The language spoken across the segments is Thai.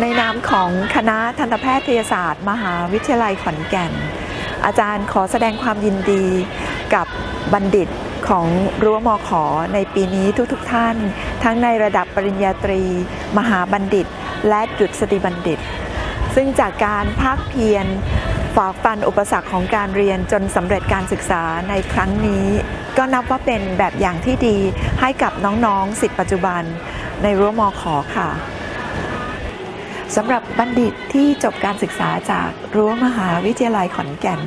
ในนามของคณะทันตแพทยศาสตร์ มหาวิทยาลัยขอนแก่น อาจารย์ขอแสดงความยินดีกับบัณฑิตของรั้วมอขอในปีนี้ทุกๆทท่าน ทั้งในระดับปริญญาตรี มหาบัณฑิต และดุษฎีบัณฑิต ซึ่งจากการภาคเพียร ฝ่าฟันอุปสรรคของการเรียนจนสำเร็จการศึกษาในครั้งนี้ ก็นับว่าเป็นแบบอย่างที่ดีให้กับน้องๆสิทธิปัจจุบันในรั้วมอขอค่ะสำหรับบัณฑิตที่จบการศึกษาจากรั้วมหาวิทยาลัยขอนแก่น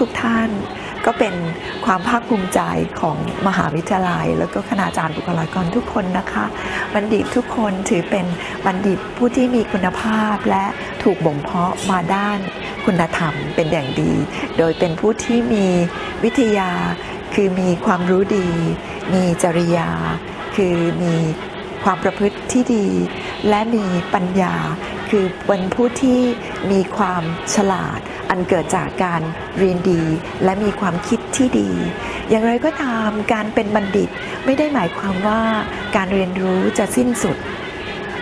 ทุกๆทท่าน ก็เป็นความภาคภูมิใจของมหาวิทยาลัย แล้วก็คณาจารย์บุคลากรทุกคนนะคะ บัณฑิตทุกคนถือเป็นบัณฑิตผู้ที่มีคุณภาพและถูกบ่มเพาะมาด้านคุณธรรมเป็นอย่างดี โดยเป็นผู้ที่มีวิทยา คือมีความรู้ดี มีจริยา คือมีความประพฤติที่ดี และมีปัญญา คือเป็นผู้ที่มีความฉลาด อันเกิดจากการเรียนดี และมีความคิดที่ดี อย่างไรก็ตามการเป็นบัณฑิตไม่ได้หมายความว่าการเรียนรู้จะสิ้นสุด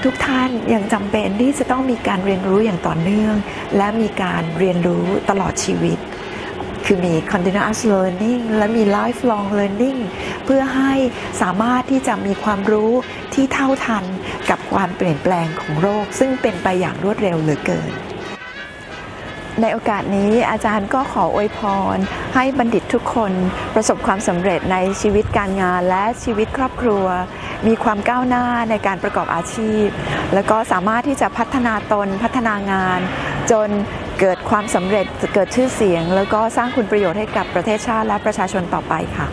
ทุกท่านยังจำเป็นที่จะต้องมีการเรียนรู้อย่างต่อเนื่อง และมีการเรียนรู้ตลอดชีวิต คือมี continuous learning และมี lifelong learning เพื่อให้สามารถที่จะมีความรู้ที่เท่าทันกับความเปลี่ยนแปลงของโรค ซึ่งเป็นไปอย่างรวดเร็วเหลือเกิน ในโอกาสนี้อาจารย์ก็ขออวยพร ให้บัณฑิตทุกคนประสบความสำเร็จในชีวิตการงานและชีวิตครอบครัว มีความก้าวหน้าในการประกอบอาชีพ แล้วก็สามารถที่จะพัฒนาตนพัฒนางาน จนเกิดความสำเร็จเกิดชื่อเสียง แล้วก็สร้างคุณประโยชน์ให้กับประเทศชาติและประชาชนต่อไปค่ะ